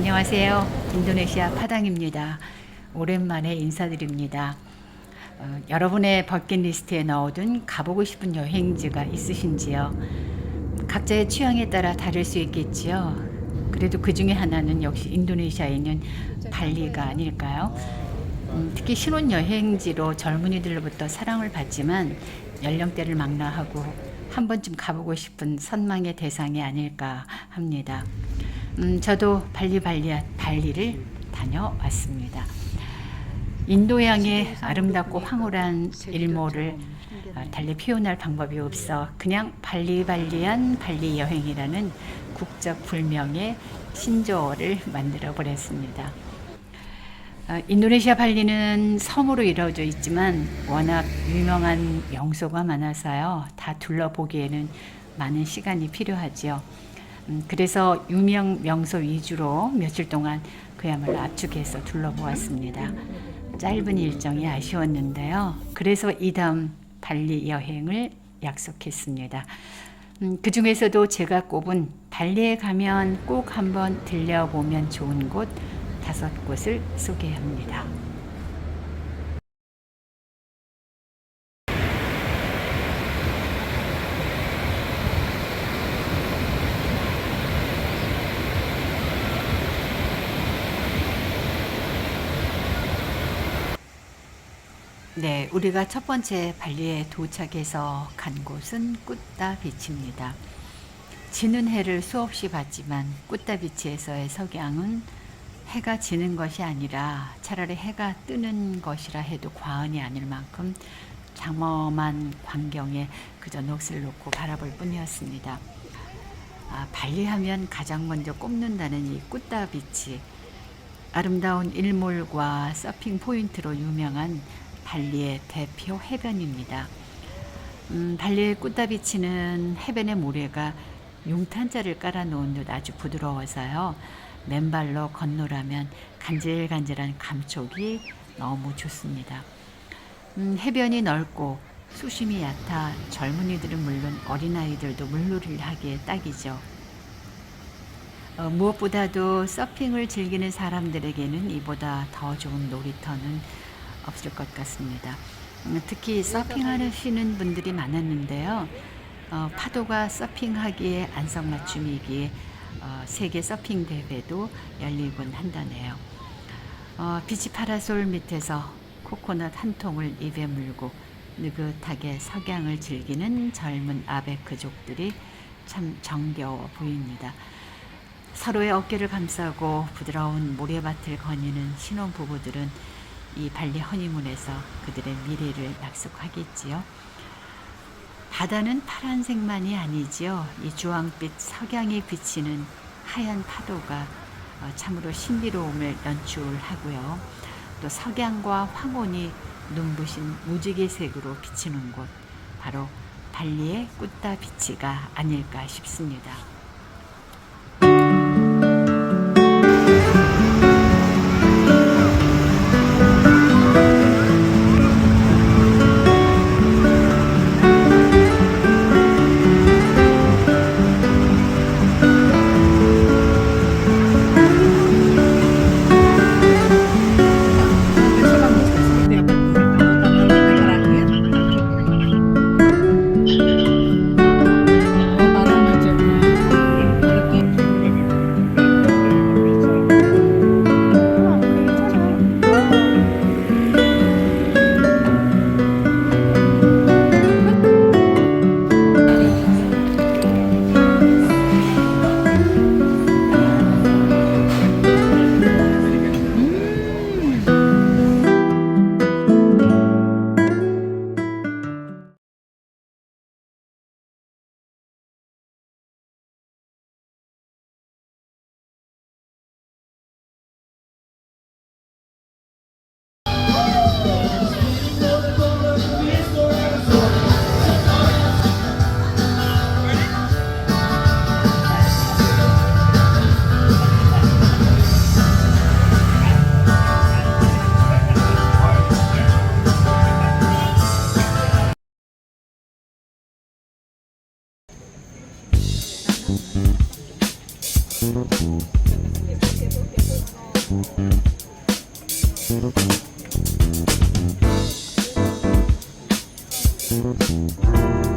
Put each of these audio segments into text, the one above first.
안녕하세요. 인도네시아 파당입니다. 오랜만에 인사드립니다. 어, 여러분의 버킷리스트에 넣어둔 가보고 싶은 여행지가 있으신지요? 각자의 취향에 따라 다를 수 있겠지요. 그래도 그 중에 하나는 역시 인도네시아에 있는 발리가 아닐까요? 음, 특히 신혼 여행지로 젊은이들로부터 사랑을 받지만 연령대를 망라하고 한 번쯤 가보고 싶은 선망의 대상이 아닐까 합니다. 음, 저도 발리 발리 발리를 다녀왔습니다. 인도양의 아름답고 황홀한 일모를 어, 달리 표현할 방법이 없어 그냥 발리발리한 발리 여행이라는 국적 불명의 신조어를 만들어 버렸습니다. 어, 인도네시아 발리는 섬으로 이루어져 있지만 워낙 유명한 명소가 많아서요. 다 둘러보기에는 많은 시간이 필요하지요. 음, 그래서 유명 명소 위주로 며칠 동안 그야말로 압축해서 둘러보았습니다. 짧은 일정이 아쉬웠는데요. 그래서 이 다음 발리 여행을 약속했습니다. 음, 그 중에서도 제가 꼽은 발리에 가면 꼭 한번 들려보면 좋은 곳 다섯 곳을 소개합니다. 네, 우리가 첫 번째 발리에 도착해서 간 곳은 꾸따 비치입니다. 지는 해를 수없이 봤지만 꾸따 비치에서의 석양은 해가 지는 것이 아니라 차라리 해가 뜨는 것이라 해도 과언이 아닐 만큼 장엄한 광경에 그저 넋을 놓고 바라볼 뿐이었습니다. 아, 발리하면 가장 먼저 꼽는다는 이 꾸따 비치. 아름다운 일몰과 서핑 포인트로 유명한 발리의 대표 해변입니다. 음, 발리의 꾸따비치는 해변의 모래가 용탄자를 깔아놓은 듯 아주 부드러워서요. 맨발로 건너라면 간질간질한 감촉이 너무 좋습니다. 음, 해변이 넓고 수심이 얕아 젊은이들은 물론 어린아이들도 물놀이를 하기에 딱이죠. 어, 무엇보다도 서핑을 즐기는 사람들에게는 이보다 더 좋은 놀이터는 없을 것 같습니다. 음, 특히 서핑하시는 분들이 많았는데요. 어, 파도가 서핑하기에 안성맞춤이기에 어, 세계 서핑 대회도 열리곤 한다네요. 어, 비치 파라솔 밑에서 코코넛 한 통을 입에 물고 느긋하게 석양을 즐기는 젊은 아베크족들이 참 정겨워 보입니다. 서로의 어깨를 감싸고 부드러운 모래밭을 거니는 신혼 부부들은 이 발리 허니문에서 그들의 미래를 약속하겠지요. 바다는 파란색만이 아니지요. 이 주황빛 석양이 비치는 하얀 파도가 어, 참으로 신비로움을 연출하고요. 또 석양과 황혼이 눈부신 무지개색으로 비치는 곳, 바로 발리의 꾸따 비치가 아닐까 싶습니다. Thank you.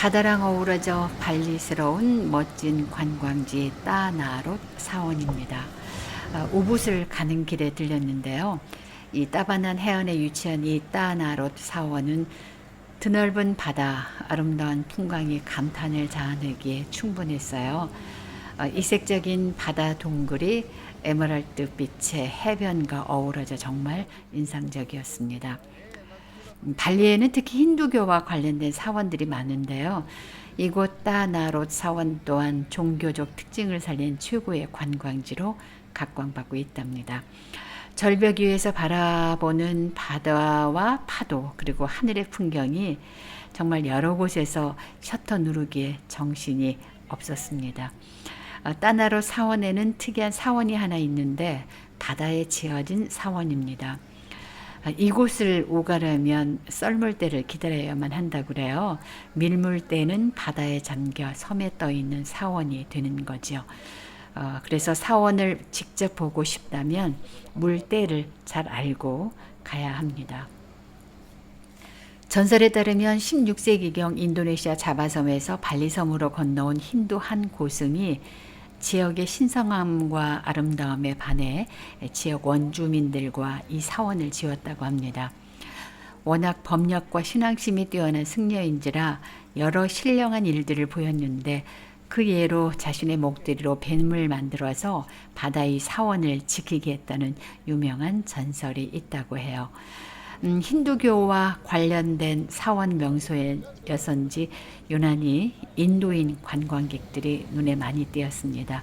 바다랑 어우러져 발리스러운 멋진 관광지 따나롯 사원입니다. 아, 오붓을 가는 길에 들렸는데요. 이 따바난 해안에 위치한 이 따나롯 사원은 드넓은 바다, 아름다운 풍광이 감탄을 자아내기에 충분했어요. 어, 이색적인 바다 동굴이 에메랄드 빛의 해변과 어우러져 정말 인상적이었습니다. 음, 발리에는 특히 힌두교와 관련된 사원들이 많은데요. 이곳 따나롯 사원 또한 종교적 특징을 살린 최고의 관광지로 각광받고 있답니다. 절벽 위에서 바라보는 바다와 파도 그리고 하늘의 풍경이 정말 여러 곳에서 셔터 누르기에 정신이 없었습니다. 어, 따나롯 사원에는 특이한 사원이 하나 있는데 바다에 지어진 사원입니다. 아, 이곳을 오가려면 썰물대를 기다려야만 한다고 그래요. 밀물대는 바다에 잠겨 섬에 떠 있는 사원이 되는 거죠. 어, 그래서 사원을 직접 보고 싶다면 물때를 잘 알고 가야 합니다. 전설에 따르면 16세기경 인도네시아 자바섬에서 발리섬으로 건너온 힌두 한 고승이 지역의 신성함과 아름다움에 반해 지역 원주민들과 이 사원을 지었다고 합니다. 워낙 법력과 신앙심이 뛰어난 승려인지라 여러 신령한 일들을 보였는데 그 예로 자신의 목도리로 뱀을 만들어서 바다의 사원을 지키게 했다는 유명한 전설이 있다고 해요. 음, 힌두교와 관련된 사원 명소였던지 유난히 인도인 관광객들이 눈에 많이 띄었습니다.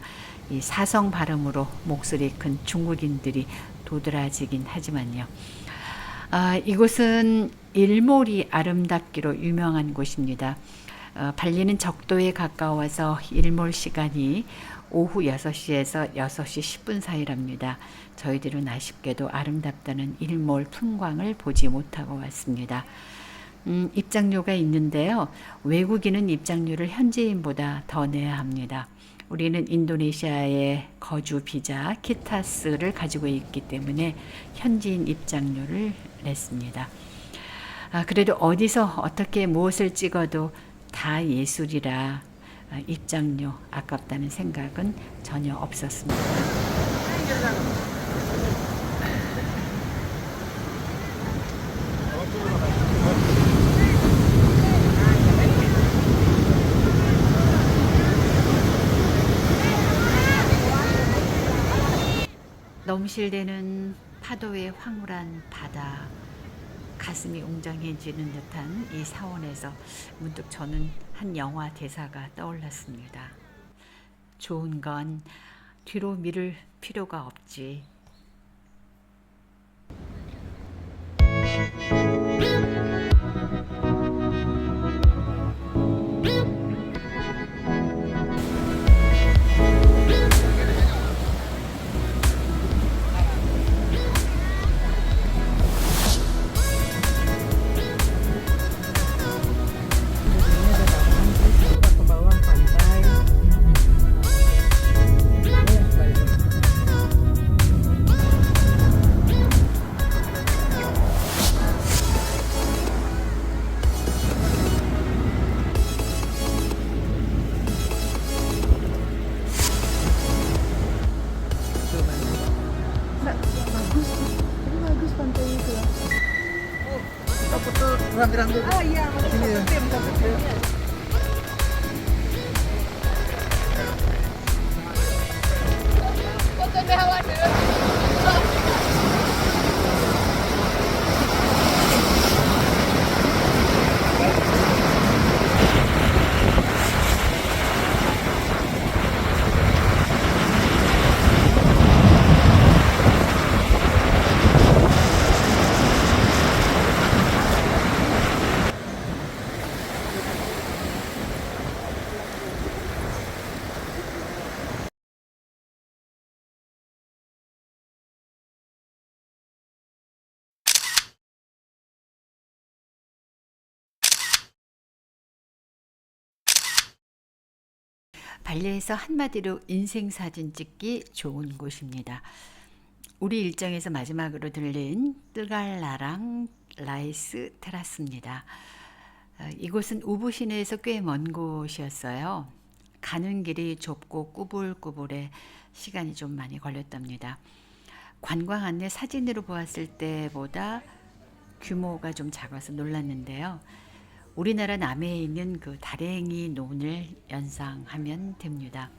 이 사성 발음으로 목소리 큰 중국인들이 도드라지긴 하지만요. 아, 이곳은 일몰이 아름답기로 유명한 곳입니다. 어, 발리는 적도에 가까워서 일몰 시간이 오후 6시에서 6시 10분 사이랍니다. 저희들은 아쉽게도 아름답다는 일몰 풍광을 보지 못하고 왔습니다. 음, 입장료가 있는데요. 외국인은 입장료를 현지인보다 더 내야 합니다. 우리는 인도네시아의 거주 비자 키타스를 가지고 있기 때문에 현지인 입장료를 냈습니다. 아, 그래도 어디서 어떻게 무엇을 찍어도 다 예술이라 아, 입장료 아깝다는 생각은 전혀 없었습니다. 넘실대는 파도의 황홀한 바다 가슴이 웅장해지는 듯한 이 사원에서 문득 저는 한 영화 대사가 떠올랐습니다. 좋은 건 뒤로 미룰 필요가 없지. ini bagus pantai itu oh, kita foto rangkir-rangkir oh iya sini ya tim, foto di 발리에서 한마디로 인생 사진 찍기 좋은 곳입니다. 우리 일정에서 마지막으로 들린 뜨갈라랑 라이스 테라스입니다. 어, 이곳은 우부 시내에서 꽤 먼 곳이었어요. 가는 길이 좁고 꾸불꾸불해 시간이 좀 많이 걸렸답니다. 관광 안내 사진으로 보았을 때보다 규모가 좀 작아서 놀랐는데요. 우리나라 남해에 있는 그 다랭이 논을 연상하면 됩니다.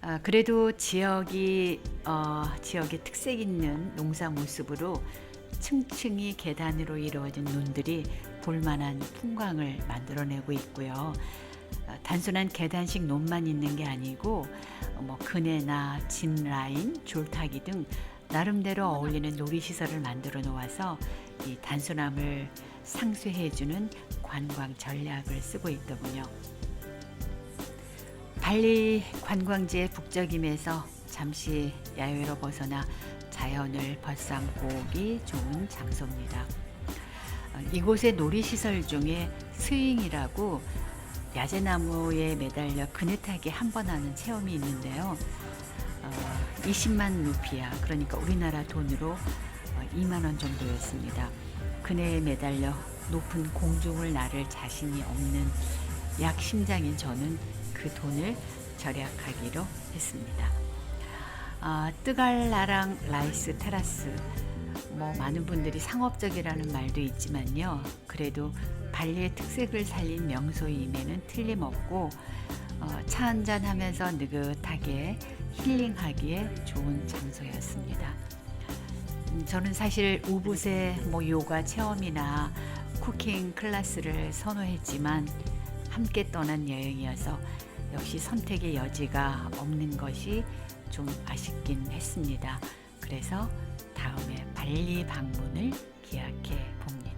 아, 그래도 지역이 어, 지역의 특색 있는 농사 모습으로 층층이 계단으로 이루어진 논들이 볼만한 풍광을 만들어내고 있고요. 아, 단순한 계단식 논만 있는 게 아니고 어, 뭐 그네나 진 라인, 줄타기 등 나름대로 어울리는 놀이 시설을 만들어 놓아서 이 단순함을 상쇄해주는 관광 전략을 쓰고 있더군요. 발리 관광지의 북적임에서 잠시 야외로 벗어나 자연을 벗삼고 오기 좋은 장소입니다. 어, 이곳의 놀이시설 중에 스윙이라고 야제나무에 매달려 그네 타기 한 번 하는 체험이 있는데요. 어, 20만 루피아, 그러니까 우리나라 돈으로 어, 2만 원 정도였습니다. 그네에 매달려 높은 공중을 나를 자신이 없는 약 심장인 저는 그 돈을 절약하기로 했습니다. 아, 뜨갈라랑 라이스 테라스 뭐 많은 분들이 상업적이라는 말도 있지만요. 그래도 발리의 특색을 살린 명소임에는 틀림없고 어, 차 한잔 하면서 느긋하게 힐링하기에 좋은 장소였습니다. 음, 저는 사실 우붓의 뭐 요가 체험이나 쿠킹 클래스를 선호했지만 함께 떠난 여행이어서 역시 선택의 여지가 없는 것이 좀 아쉽긴 했습니다. 그래서 다음에 발리 방문을 기약해 봅니다.